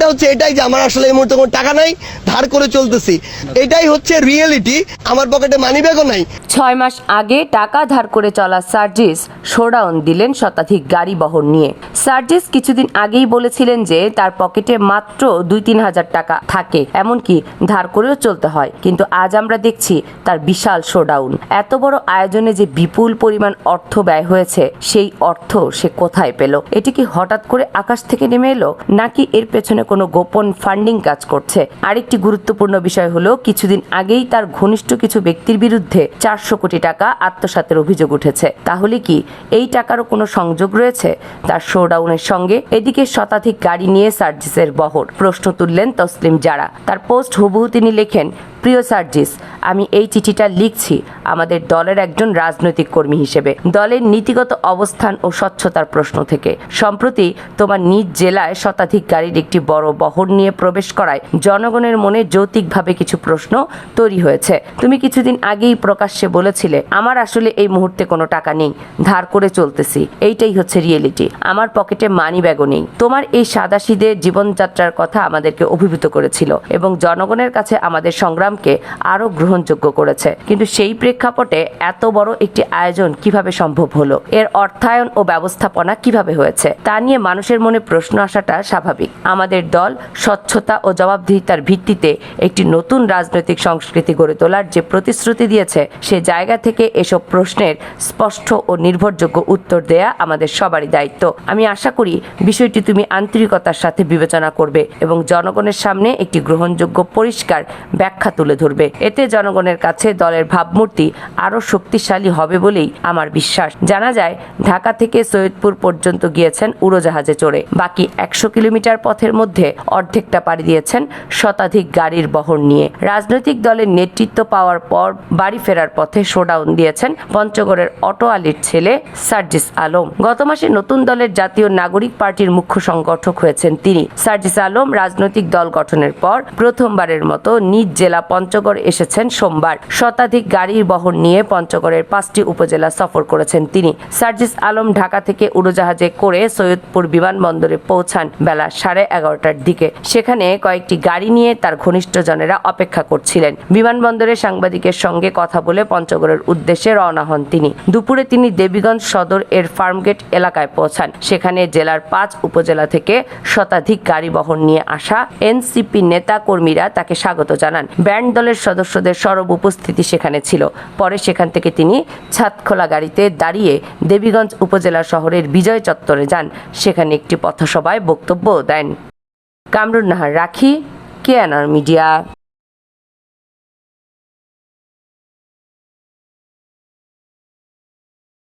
কারণটা হচ্ছে এটাই যে আমার আসলে এই মুহূর্তে কোনো টাকা নাই, ধার করে চলতেছি। এটাই হচ্ছে রিয়েলিটি আমার পকেটে মানি ব্যাগও নাই। ছয় মাস আগে টাকা ধার করে চলা সার্জিস শোডাউন দিলেন শতাধিক গাড়ি বহন নিয়ে। সার্জিস কিছুদিন আগেই বলেছিলেন যে তার পকেটে মাত্র দুই তিন হাজার টাকা থাকে, এমনকি ধার করেও চলতে হয়। কিন্তু আজ আমরা দেখছি তার বিশাল শোডাউন এত বড় আয়োজনে যে বিপুল পরিমাণ অর্থ ব্যয় হয়েছে, সেই অর্থ সে কোথায় পেল? এটি কি হঠাৎ করে আকাশ থেকে নেমে এলো, নাকি এর পেছনে কোনো গোপন ফান্ডিং কাজ করছে। আরেকটি গুরুত্বপূর্ণ বিষয় হলো, কিছুদিন আগেই তার ঘনিষ্ঠ কিছু ব্যক্তির বিরুদ্ধে চারশো কোটি টাকা আত্মসাতের অভিযোগ উঠেছে। তাহলে কি এই টাকারও কোনো সংযোগ রয়েছে? তার শোডাউনের সঙ্গে এদিকে শতাধিক গাড়ি নিয়ে সার্জিসের বহর। প্রশ্ন তুললেন তসলিম যারা তার পোস্ট হুবহু তিনি লেখেন, প্রিয় সার্জিস আমি এই চিঠিটা লিখছি আমাদের দলের একজন রাজনৈতিক কর্মী হিসেবে। দলের নীতিগত অবস্থান ও স্বচ্ছতার প্রশ্ন থেকে। সম্প্রতি তোমার নিজ জেলায় শতাধিক গাড়ির একটি বড় বহর নিয়ে প্রবেশ করায় জনগণের মনে যৌতিকভাবে কিছু প্রশ্ন তৈরি হয়েছে। তুমি কিছুদিন আগেই প্রকাশ্যে বলেছিলে, আমার আসলে এই মুহূর্তে কোনো টাকা নেই, ধার করে চলতেছি। এইটাই হচ্ছে রিয়েলিটি। আমার পকেটে মানি ব্যাগও নেই। তোমার এই সাদাসিদে জীবনযাত্রার কথা আমাদেরকে অভিভূত করেছিল এবং জনগণের কাছে আমাদের সংগ্রামকে আরও গ্রহণযোগ্য করেছে। কিন্তু সেই প্রেক্ষাপটে এত বড় একটি আয়োজন কীভাবে সম্ভব হলো? এর অর্থায়ন ও ব্যবস্থাপনা কীভাবে হয়েছে? তা নিয়ে মানুষের মনে প্রশ্ন আসাটা স্বাভাবিক। আমাদের দল স্বচ্ছতা ও জবাবদিহিতার ভিত্তিতে একটি নতুন রাজনৈতিক সংস্কৃতি গড়ে তোলার যে প্রতিশ্রুতি দিয়েছে, সে জায়গা থেকে এসব প্রশ্নের স্পষ্ট ও নির্ভরযোগ্য উত্তর দেয়া আমাদের সবারই দায়িত্ব। আমি আশা করি বিষয়টি তুমি আন্তরিকতার সাথে বিবেচনা করবে এবং জনগণের সামনে একটি গ্রহণযোগ্য পরিষ্কার ব্যাখ্যা তুলে ধরবে। এতে জনগণের কাছে দলের ভাবমূর্তি আরও শক্তিশালী হবে বলেই আমার বিশ্বাস। জানা যায়, ঢাকা থেকে সৈয়দপুর পর্যন্ত গিয়েছেন উড়োজাহাজে চড়ে। বাকি একশো কিলোমিটার পথের মধ্যে অর্ধেকটা পাড়ি দিয়েছেন শতাধিক গাড়ির বহর নিয়ে। রাজনৈতিক দলের নেতৃত্ব পাওয়ার পর বাড়ি ফেরার পথে শোডাউন দিয়েছেন পঞ্চগড়ের অটো আলীর ছেলে সার্জিস আলম। গত মাসে নতুন দলের জাতীয় নাগরিক পার্টির মুখ্য সংগঠক হয়েছেন তিনি। সার্জিস আলম রাজনৈতিক দল গঠনের পর প্রথমবারের মতো নিজ জেলা পঞ্চগড় এসেছেন সোমবার শতাধিক গাড়ির বহর নিয়ে পঞ্চগড়ের পাঁচটি উপজেলা সফর করেছেন তিনি। সার্জিস আলম ঢাকা থেকে উড়োজাহাজে করে সৈয়দপুর বিমানবন্দরে পৌঁছান বেলা সাড়ে এগারোটার দিকে। সেখানে কয়েকটি গাড়ি নিয়ে তার ঘনিষ্ঠজনেরা অপেক্ষা করছিলেন। বিমানবন্দরে সাংবাদিকের সঙ্গে কথা বলে পঞ্চগড়ের উদ্দেশ্যে রওনা হন তিনি। দুপুরে তিনি দেবীগঞ্জ সদর এর ফার্মগেট এলাকায় পৌঁছান। সেখানে জেলার পাঁচ উপজেলা থেকে শতাধিক গাড়ি বহন নিয়ে আসা এনসিপি নেতা কর্মীরা তাকে স্বাগত জানান। ব্যান্ড দলের সদস্যদের সরব উপস্থিতি সেখানে ছিল। পরে সেখান থেকে তিনি ছাদখোলা গাড়িতে দাঁড়িয়ে দেবীগঞ্জ উপজেলা শহরের বিজয় চত্বরে যান। সেখানে একটি পথসভায় বক্তব্য দেন। কামরুন নাহার, রাখি কেয়ানার মিডিয়া।